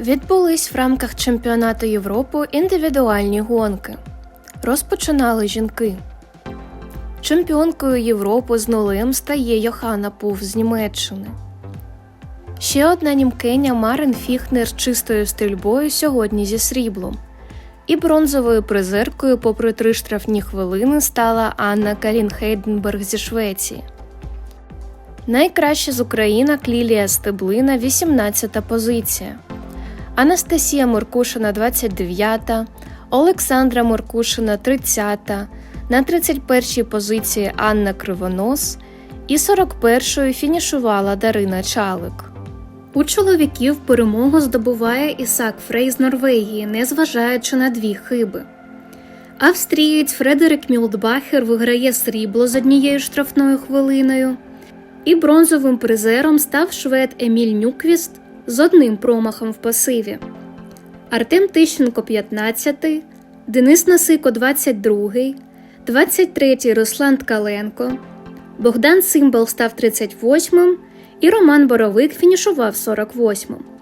Відбулись в рамках чемпіонату Європи індивідуальні гонки. Розпочинали жінки. Чемпіонкою Європи з нулем стає Йохана Пув з Німеччини. Ще одна німкеня Марин Фіхнер чистою стрільбою сьогодні зі сріблом. І бронзовою призеркою, попри три штрафні хвилини, стала Анна Карін Хейденберг зі Швеції. Найкраща з Українок Лілія Стеблина, 18 позиція. Анастасія Моркушина 29, Олександра Моркушина 30, на 31-й позиції Анна Кривонос і 41-ю фінішувала Дарина Чалик. У чоловіків перемогу здобуває Ісак Фрей з Норвегії, незважаючи на дві хиби. Австрієць Фредерик Мюлдбахер виграє срібло з однією штрафною хвилиною, і бронзовим призером став швед Еміль Нюквіст з одним промахом в пасиві. Артем Тищенко 15, Денис Насико 22, 23 Руслан Ткаленко, Богдан Симбал став 38 і Роман Боровик фінішував 48-м.